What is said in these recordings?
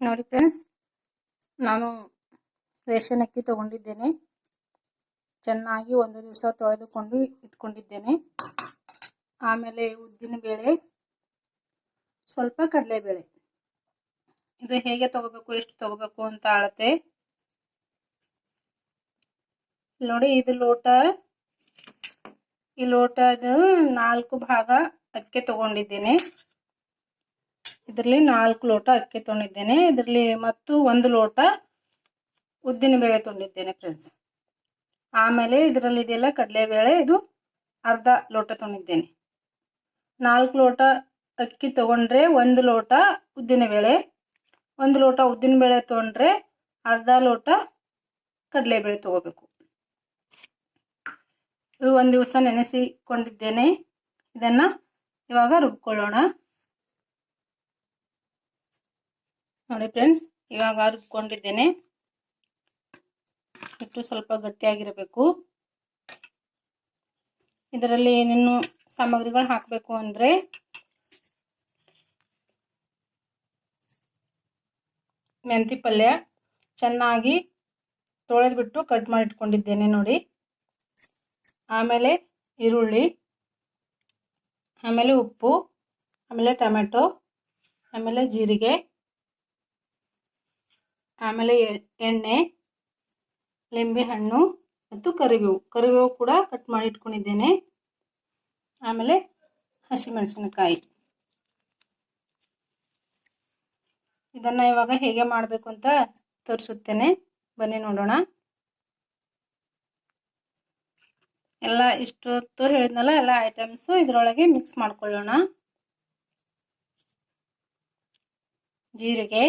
ನೋಡಿ ಫ್ರೆಂಡ್ಸ್ ನಾನು ರೇಷನ್ ಅಕ್ಕಿ ತಗೊಂಡಿದ್ದೇನೆ. ಚೆನ್ನಾಗಿ ಒಂದು ದಿವಸ ತೊಳೆದುಕೊಂಡು ಇಟ್ಕೊಂಡಿದ್ದೇನೆ. ಆಮೇಲೆ ಉದ್ದಿನ ಬೇಳೆ, ಸ್ವಲ್ಪ ಕಡಲೆಬೇಳೆ. ಇದು ಹೇಗೆ ತಗೋಬೇಕು, ಎಷ್ಟು ತಗೋಬೇಕು ಅಂತ ಅಳತೆ. ನೋಡಿ, ಇದು ಲೋಟ, ಈ ಲೋಟದ ನಾಲ್ಕು ಭಾಗ ಅಕ್ಕಿ ತಗೊಂಡಿದ್ದೇನೆ. ಇದರಲ್ಲಿ ನಾಲ್ಕು ಲೋಟ ಅಕ್ಕಿ ತೊಗೊಂಡಿದ್ದೇನೆ ಇದರಲ್ಲಿ ಮತ್ತು ಒಂದು ಲೋಟ ಉದ್ದಿನ ಬೇಳೆ ತೊಗೊಂಡಿದ್ದೇನೆ ಫ್ರೆಂಡ್ಸ್ ಆಮೇಲೆ ಇದರಲ್ಲಿ ಇದೆಲ್ಲ ಕಡಲೆಬೇಳೆ, ಇದು ಅರ್ಧ ಲೋಟ ತೊಗೊಂಡಿದ್ದೇನೆ ನಾಲ್ಕು ಲೋಟ ಅಕ್ಕಿ ತೊಗೊಂಡ್ರೆ ಒಂದು ಲೋಟ ಉದ್ದಿನ ಬೇಳೆ, ಒಂದು ಲೋಟ ಉದ್ದಿನ ಬೇಳೆ ತೊಗೊಂಡ್ರೆ ಅರ್ಧ ಲೋಟ ಕಡಲೆಬೇಳೆ ತೊಗೋಬೇಕು. ಇದು ಒಂದು ದಿವಸ ನೆನೆಸಿಕೊಂಡಿದ್ದೇನೆ. ಇದನ್ನು ಇವಾಗ ರುಬ್ಕೊಳ್ಳೋಣ. ನೋಡಿ ಫ್ರೆಂಡ್ಸ್, ಇವಾಗ ರುಬ್ಕೊಂಡಿದ್ದೇನೆ. ಹಿಟ್ಟು ಸ್ವಲ್ಪ ಗಟ್ಟಿಯಾಗಿರಬೇಕು. ಇದರಲ್ಲಿ ಏನೇನು ಸಾಮಗ್ರಿಗಳು ಹಾಕಬೇಕು ಅಂದರೆ ಮೆಂತಿ ಪಲ್ಯ, ಚೆನ್ನಾಗಿ ತೊಳೆದ್ಬಿಟ್ಟು ಕಟ್ ಮಾಡಿಟ್ಕೊಂಡಿದ್ದೇನೆ ನೋಡಿ. ಆಮೇಲೆ ಈರುಳ್ಳಿ, ಆಮೇಲೆ ಉಪ್ಪು, ಆಮೇಲೆ ಟೊಮೆಟೊ, ಆಮೇಲೆ ಜೀರಿಗೆ ಆಮೇಲೆ ಎಣ್ಣೆ, ಲಿಂಬೆ ಹಣ್ಣು ಮತ್ತು ಕರಿಬೇವು. ಕರಿಬೇವು ಕೂಡ ಕಟ್ ಮಾಡಿ ಇಟ್ಕೊಂಡಿದ್ದೇನೆ. ಆಮೇಲೆ ಹಸಿಮೆಣಸಿನಕಾಯಿ. ಇದನ್ನು ಇವಾಗ ಹೇಗೆ ಮಾಡಬೇಕು ಅಂತ ತೋರಿಸುತ್ತೇನೆ. ಬನ್ನಿ ನೋಡೋಣ. ಎಲ್ಲ ಇಷ್ಟೊತ್ತು ಹೇಳಿದ್ನಲ್ಲ, ಎಲ್ಲ ಐಟಮ್ಸು ಇದರೊಳಗೆ ಮಿಕ್ಸ್ ಮಾಡ್ಕೊಳ್ಳೋಣ. ಜೀರಿಗೆ.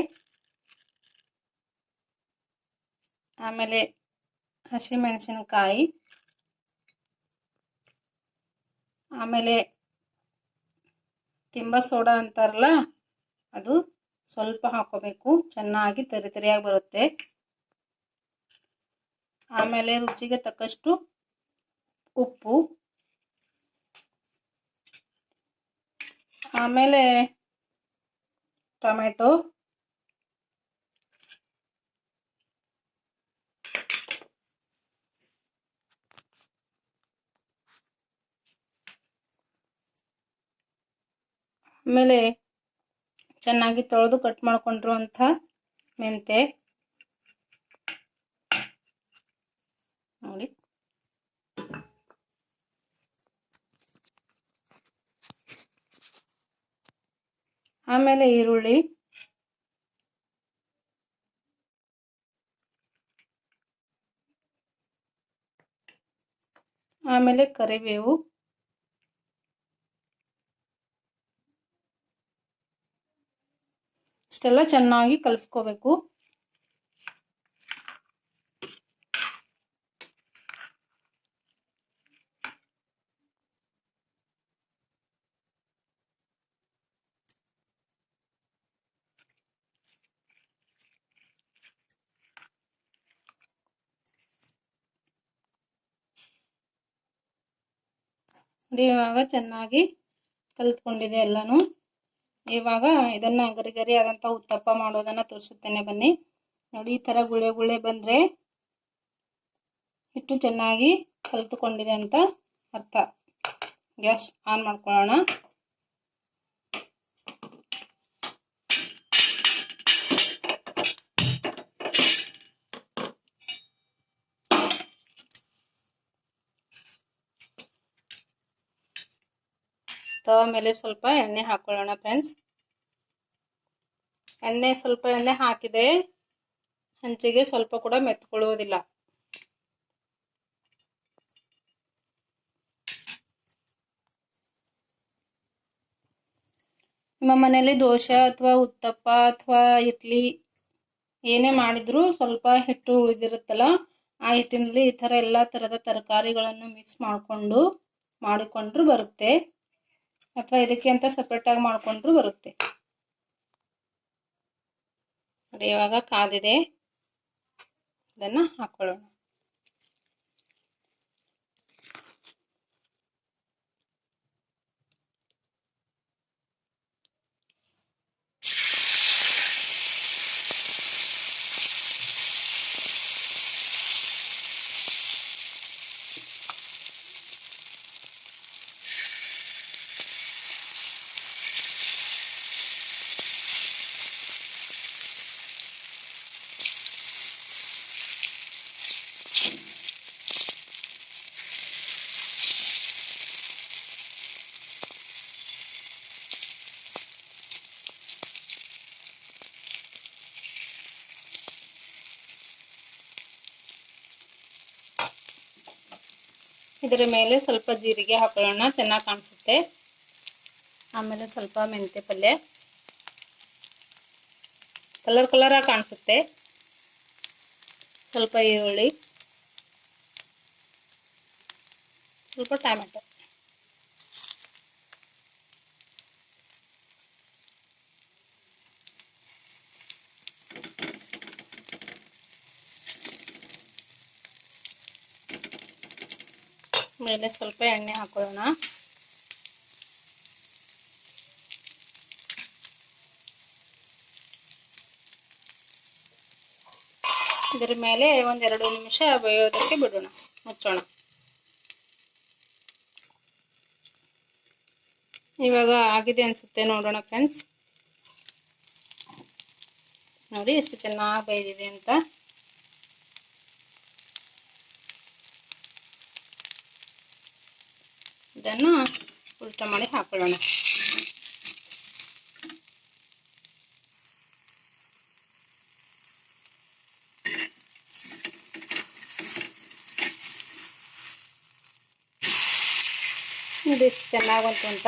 ಆಮೇಲೆ ಹಸಿಮೆಣಸಿನಕಾಯಿ. ಆಮೇಲೆ ತಿಂಬ ಸೋಡಾ ಅಂತಾರಲ್ಲ, ಅದು ಸ್ವಲ್ಪ ಹಾಕೋಬೇಕು. ಚೆನ್ನಾಗಿ ತರಿ ತರಿಯಾಗಿ ಬರುತ್ತೆ. ಆಮೇಲೆ ರುಚಿಗೆ ತಕ್ಕಷ್ಟು ಉಪ್ಪು. ಆಮೇಲೆ ಟೊಮೆಟೊ. ಆಮೇಲೆ ಚೆನ್ನಾಗಿ ತೊಳೆದು ಕಟ್ ಮಾಡ್ಕೊಂಡಿರುವಂಥ ಮೆಂತೆ. ನೋಡಿ. ಆಮೇಲೆ ಈರುಳ್ಳಿ. ಆಮೇಲೆ ಕರಿಬೇವು. ಇಷ್ಟೆಲ್ಲ ಚೆನ್ನಾಗಿ ಕಲಿಸ್ಕೋಬೇಕು. ಇವಾಗ ಚೆನ್ನಾಗಿ ಕಲ್ತ್ಕೊಂಡಿದೆ ಎಲ್ಲನೂ. ಇವಾಗ ಇದನ್ನ ಗರಿ ಗರಿ ಆದಂಥ ಉತ್ತಪ್ಪ ಮಾಡೋದನ್ನ ತೋರಿಸುತ್ತೇನೆ ಬನ್ನಿ. ನೋಡಿ, ಈ ತರ ಗುಳೆ ಗುಳೆ ಬಂದ್ರೆ ಹಿಟ್ಟು ಚೆನ್ನಾಗಿ ಕಲಿತುಕೊಂಡಿದೆ ಅಂತ ಅರ್ಥ. ಗ್ಯಾಸ್ ಆನ್ ಮಾಡ್ಕೊಳ್ಳೋಣ. ತವ ಸ್ವಲ್ಪ ಎಣ್ಣೆ ಹಾಕೊಳ್ಳೋಣ ಫ್ರೆಂಡ್ಸ್. ಎಣ್ಣೆ ಸ್ವಲ್ಪ ಎಣ್ಣೆ ಹಾಕಿದೆ. ಹಂಚಿಗೆ ಸ್ವಲ್ಪ ಕೂಡ ಮೆತ್ಕೊಳ್ಳುವುದಿಲ್ಲ ನಿಮ್ಮ ಮನೆಯಲ್ಲಿ ದೋಸೆ ಅಥವಾ ಉತ್ತಪ್ಪ ಅಥವಾ ಇಡ್ಲಿ ಏನೇ ಮಾಡಿದ್ರು ಸ್ವಲ್ಪ ಹಿಟ್ಟು ಉಳಿದಿರುತ್ತಲ್ಲ, ಆ ಹಿಟ್ಟಿನಲ್ಲಿ ಈ ಥರ ಎಲ್ಲ ಥರದ ತರಕಾರಿಗಳನ್ನು ಮಿಕ್ಸ್ ಮಾಡಿಕೊಂಡು, ಮಾಡಿಕೊಂಡ್ರೂ ಬರುತ್ತೆ. ಅಥವಾ ಇದಕ್ಕೆ ಅಂತ ಸಪ್ರೇಟಾಗಿ ಮಾಡಿಕೊಂಡ್ರೂ ಬರುತ್ತೆ. ನೋಡಿ ಇವಾಗ ಕಾದಿದೆ. ಇದನ್ನು ಹಾಕ್ಕೊಳ್ಳೋಣ ಇದರ ಮೇಲೆ ಸ್ವಲ್ಪ ಜೀರಿಗೆ ಹಾಕೊಳ್ಳೋಣ, ಚೆನ್ನಾಗಿ ಕಾಣಿಸುತ್ತೆ. ಆಮೇಲೆ ಸ್ವಲ್ಪ ಮೆಂತೆ ಪಲ್ಯ. ಕಲರ್ ಕಲರಾಗಿ ಕಾಣಿಸುತ್ತೆ. ಸ್ವಲ್ಪ ಈರುಳ್ಳಿ. ಸ್ವಲ್ಪ ಟೊಮೆಟೊ. ಮೇಲೆ ಸ್ವಲ್ಪ ಎಣ್ಣೆ ಹಾಕೊಳ್ಳೋಣ. ಇದರ ಮೇಲೆ ಒಂದೆರಡು ನಿಮಿಷ ಬೇಯೋದಕ್ಕೆ ಬಿಡೋಣ, ಮುಚ್ಚೋಣ. ಇವಾಗ ಆಗಿದೆ ಅನಿಸುತ್ತೆ ನೋಡೋಣ ಫ್ರೆಂಡ್ಸ್. ನೋಡಿ ಎಷ್ಟು ಚೆನ್ನಾಗಿ ಬೇಯ್ದಿದೆ ಅಂತ. ಇದನ್ನು ಉಲ್ಟ ಮಾಡಿ ಹಾಕೊಳ್ಳೋಣ. ಇದು ಎಷ್ಟು ಚೆನ್ನಾಗಿ ಬಂತು ಅಂತ.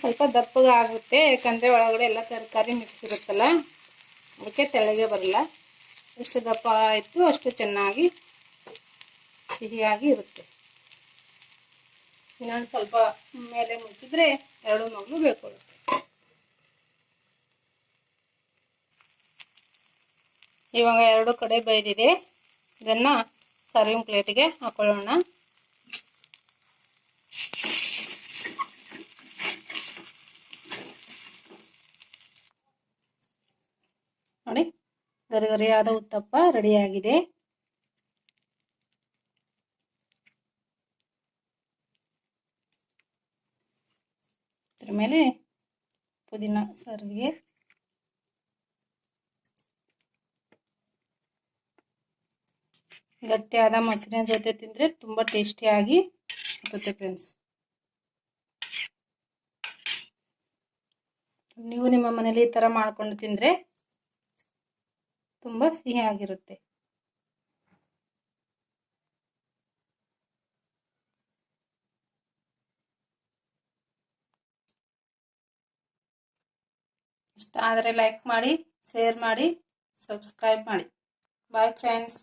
ಸ್ವಲ್ಪ ದಪ್ಪಗೆ ಆಗುತ್ತೆ, ಯಾಕಂದರೆ ಒಳಗಡೆ ಎಲ್ಲ ತರಕಾರಿ ಮಿಕ್ಸ್ ಇರುತ್ತಲ್ಲ, ಅದಕ್ಕೆ ತೆಳಗೆ ಬರಲ್ಲ. ಎಷ್ಟು ದಪ್ಪ ಆಯಿತು ಅಷ್ಟು ಚೆನ್ನಾಗಿ ಸಿಹಿಯಾಗಿ ಇರುತ್ತೆ. ಇನ್ನೊಂದು ಸ್ವಲ್ಪ ಮೇಲೆ ಮುಚ್ಚಿದ್ರೆ ಎರಡು ಮಗಳು ಬೇಕೊಳ್ಳುತ್ತೆ ಇವಾಗ ಎರಡು ಕಡೆ ಬೈದಿದೆ ಇದನ್ನು ಸರ್ವಿಂಗ್ ಪ್ಲೇಟಿಗೆ ಹಾಕೊಳ್ಳೋಣ. ನೋಡಿ. ಗರಿಗರಿಯಾದ ಉತ್ತಪ್ಪ ರೆಡಿಯಾಗಿದೆ. ಇದ್ರ ಮೇಲೆ ಪುದೀನ ಸರ್ವಿಗೆ ಗಟ್ಟಿಯಾದ ಮೊಸರಿನ ಜೊತೆ ತಿಂದರೆ ತುಂಬ ಟೇಸ್ಟಿಯಾಗಿ ಸಿಗುತ್ತೆ ಫ್ರೆಂಡ್ಸ್. ನೀವು ನಿಮ್ಮ ಮನೇಲಿ ಈ ಥರ ಮಾಡ್ಕೊಂಡು ತಿಂದರೆ ತುಂಬ ಸಿಹಿಯಾಗಿರುತ್ತೆ ಇಷ್ಟ ಆದರೆ ಲೈಕ್ ಮಾಡಿ ಶೇರ್ ಮಾಡಿ ಸಬ್ಸ್ಕ್ರೈಬ್ ಮಾಡಿ. Bye friends